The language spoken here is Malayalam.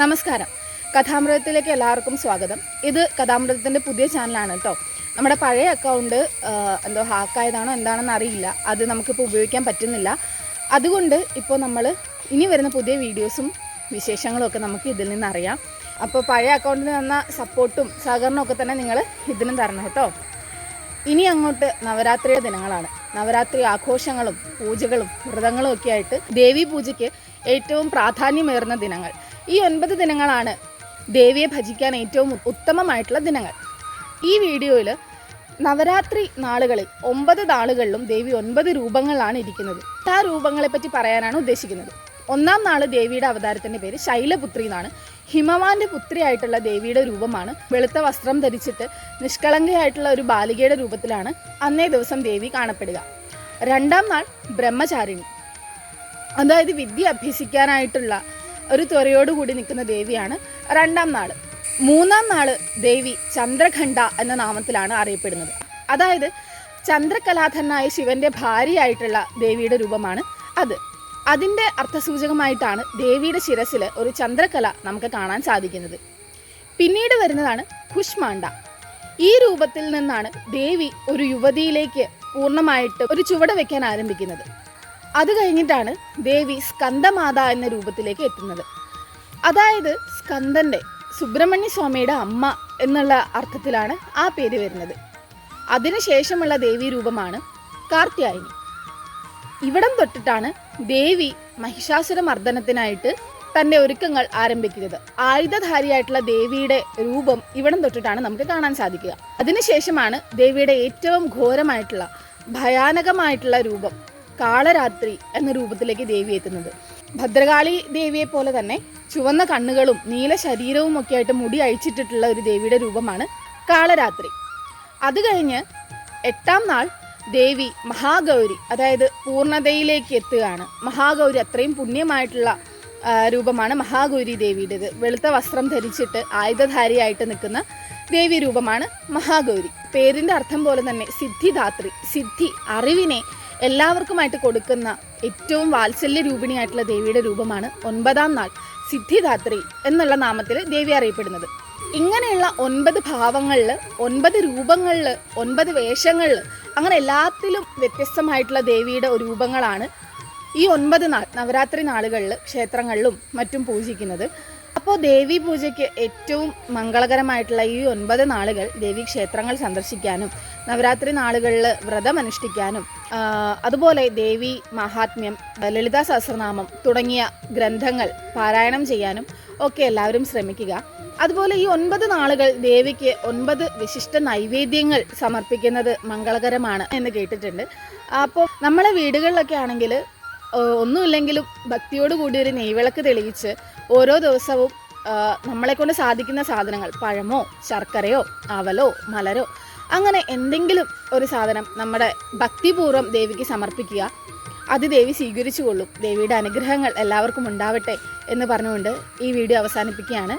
നമസ്കാരം. കഥാമൃതത്തിലേക്ക് എല്ലാവർക്കും സ്വാഗതം. ഇത് കഥാമൃതത്തിന്റെ പുതിയ ചാനലാണ് കേട്ടോ നമ്മുടെ പഴയ അക്കൗണ്ട് എന്തോ ഹാക്കായതാണോ എന്താണെന്ന് അറിയില്ല. അത് നമുക്കിപ്പോൾ ഉപയോഗിക്കാൻ പറ്റുന്നില്ല. അതുകൊണ്ട് ഇപ്പോൾ നമ്മൾ ഇനി വരുന്ന പുതിയ വീഡിയോസും വിശേഷങ്ങളും ഒക്കെ നമുക്ക് ഇതിൽ നിന്ന് അറിയാം. അപ്പോൾ പഴയ അക്കൗണ്ടിന് തന്ന സപ്പോർട്ടും സഹകരണവും ഒക്കെ തന്നെ നിങ്ങൾ ഇതിനും തരണം കേട്ടോ ഇനി അങ്ങോട്ട് നവരാത്രിയുടെ ദിനങ്ങളാണ്. നവരാത്രി ആഘോഷങ്ങളും പൂജകളും വ്രതങ്ങളും ഒക്കെ ആയിട്ട് ദേവി പൂജയ്ക്ക് ഏറ്റവും പ്രാധാന്യമേറുന്ന ദിനങ്ങൾ. ഈ ഒൻപത് ദിനങ്ങളാണ് ദേവിയെ ഭജിക്കാൻ ഏറ്റവും ഉത്തമമായിട്ടുള്ള ദിനങ്ങൾ. ഈ വീഡിയോയിൽ നവരാത്രി നാളുകളിൽ ഒമ്പത് നാളുകളിലും ദേവി ഒൻപത് രൂപങ്ങളാണ് ഇരിക്കുന്നത്. ആ രൂപങ്ങളെപ്പറ്റി പറയാനാണ് ഉദ്ദേശിക്കുന്നത്. ഒന്നാം നാൾ ദേവിയുടെ അവതാരത്തിന്റെ പേര് ശൈലപുത്രി എന്നാണ്. ഹിമവാന്റെ പുത്രിയായിട്ടുള്ള ദേവിയുടെ രൂപമാണ്. വെളുത്ത വസ്ത്രം ധരിച്ചിട്ട് നിഷ്കളങ്കയായിട്ടുള്ള ഒരു ബാലികയുടെ രൂപത്തിലാണ് അന്നേ ദിവസം ദേവി കാണപ്പെടുക. രണ്ടാം നാൾ ബ്രഹ്മചാരിണി. അതായത് വിദ്യ അഭ്യസിക്കാനായിട്ടുള്ള ഒരു ത്വരയോടുകൂടി നിൽക്കുന്ന ദേവിയാണ് രണ്ടാം നാൾ മൂന്നാം നാൾ ദേവി ചന്ദ്രഖണ്ഡ എന്ന നാമത്തിലാണ് അറിയപ്പെടുന്നത്. അതായത് ചന്ദ്രകലാധനായ ശിവന്റെ ഭാര്യയായിട്ടുള്ള ദേവിയുടെ രൂപമാണ് അത്. അതിന്റെ അർത്ഥസൂചകമായിട്ടാണ് ദേവിയുടെ ശിരസിൽ ഒരു ചന്ദ്രകല നമുക്ക് കാണാൻ സാധിക്കുന്നത്. പിന്നീട് വരുന്നതാണ് കുഷ്മാണ്ട ഈ രൂപത്തിൽ നിന്നാണ് ദേവി ഒരു യുവതിയിലേക്ക് പൂർണമായിട്ട് ഒരു ചുവട് വെക്കാൻ ആരംഭിക്കുന്നത്. അത് കഴിഞ്ഞിട്ടാണ് ദേവി സ്കന്ദമാത എന്ന രൂപത്തിലേക്ക് എത്തുന്നത്. അതായത് സ്കന്ദന്റെ സുബ്രഹ്മണ്യ സ്വാമിയുടെ അമ്മ എന്നുള്ള അർത്ഥത്തിലാണ് ആ പേര് വരുന്നത്. അതിനുശേഷമുള്ള ദേവി രൂപമാണ് കാർത്യായനി. ഇവിടം തൊട്ടിട്ടാണ് ദേവി മഹിഷാസുര മർദ്ദനത്തിനായിട്ട് തന്റെ ഒരുക്കങ്ങൾ ആരംഭിക്കുന്നത്. ആയുധധാരിയായിട്ടുള്ള ദേവിയുടെ രൂപം ഇവിടം തൊട്ടിട്ടാണ് നമുക്ക് കാണാൻ സാധിക്കുക. അതിനുശേഷമാണ് ദേവിയുടെ ഏറ്റവും ഘോരമായിട്ടുള്ള ഭയാനകമായിട്ടുള്ള രൂപം കാളരാത്രി എന്ന രൂപത്തിലേക്ക് ദേവി എത്തുന്നത്. ഭദ്രകാളി ദേവിയെ പോലെ തന്നെ ചുവന്ന കണ്ണുകളും നീല ശരീരവും ഒക്കെ ആയിട്ട് മുടി അഴിച്ചിട്ടിട്ടുള്ള ഒരു ദേവിയുടെ രൂപമാണ് കാളരാത്രി. അത് കഴിഞ്ഞ് എട്ടാം നാൾ ദേവി മഹാഗൗരി അതായത് പൂർണതയിലേക്ക് എത്തുകയാണ്. മഹാഗൗരി അത്രയും പുണ്യമായിട്ടുള്ള രൂപമാണ് മഹാഗൗരി ദേവിയുടേത്. വെളുത്ത വസ്ത്രം ധരിച്ചിട്ട് ആയുധധാരിയായിട്ട് നിൽക്കുന്ന ദേവി രൂപമാണ് മഹാഗൗരി. പേരിന്റെ അർത്ഥം പോലെ തന്നെ സിദ്ധിദാത്രി. സിദ്ധി അറിവിനെ എല്ലാവർക്കുമായിട്ട് കൊടുക്കുന്ന ഏറ്റവും വാത്സല്യ രൂപിണിയായിട്ടുള്ള ദേവിയുടെ രൂപമാണ് ഒൻപതാം നാൾ സിദ്ധിദാത്രി എന്നുള്ള നാമത്തിൽ ദേവി അറിയപ്പെടുന്നത്. ഇങ്ങനെയുള്ള ഒൻപത് ഭാവങ്ങളിൽ ഒൻപത് രൂപങ്ങളിൽ ഒൻപത് വേഷങ്ങളിൽ അങ്ങനെ എല്ലാത്തിലും വ്യത്യസ്തമായിട്ടുള്ള ദേവിയുടെ രൂപങ്ങളാണ് ഈ ഒൻപത് നാൾ നവരാത്രി നാളുകളിൽ ക്ഷേത്രങ്ങളിലും മറ്റും പൂജിക്കുന്നത്. അപ്പോൾ ദേവി പൂജയ്ക്ക് ഏറ്റവും മംഗളകരമായിട്ടുള്ള ഈ ഒൻപത് നാളുകൾ ദേവി ക്ഷേത്രങ്ങൾ സന്ദർശിക്കാനും നവരാത്രി നാളുകളിൽ വ്രതം അനുഷ്ഠിക്കാനും അതുപോലെ ദേവി മഹാത്മ്യം ലളിതാ സഹസ്രനാമം തുടങ്ങിയ ഗ്രന്ഥങ്ങൾ പാരായണം ചെയ്യാനും ഒക്കെ എല്ലാവരും ശ്രമിക്കുക. അതുപോലെ ഈ ഒൻപത് നാളുകൾ ദേവിക്ക് ഒൻപത് വിശിഷ്ട നൈവേദ്യങ്ങൾ സമർപ്പിക്കുന്നത് മംഗളകരമാണ് എന്ന് കേട്ടിട്ടുണ്ട്. അപ്പോൾ നമ്മളെ വീടുകളിലൊക്കെ ആണെങ്കിൽ ഒന്നുമില്ലെങ്കിലും ഭക്തിയോട് കൂടി ഒരു നെയ്വിളക്ക് തെളിയിച്ച് ഓരോ ദിവസവും നമ്മളെ കൊണ്ട് സാധിക്കുന്ന സാധനങ്ങൾ പഴമോ ശർക്കരയോ അവലോ മലരോ അങ്ങനെ എന്തെങ്കിലും ഒരു സാധനം നമ്മുടെ ഭക്തിപൂർവം ദേവിക്ക് സമർപ്പിക്കുക. അത് ദേവി സ്വീകരിച്ചു കൊള്ളും ദേവിയുടെ അനുഗ്രഹങ്ങൾ എല്ലാവർക്കും ഉണ്ടാവട്ടെ എന്ന് പറഞ്ഞുകൊണ്ട് ഈ വീഡിയോ അവസാനിപ്പിക്കുകയാണ്.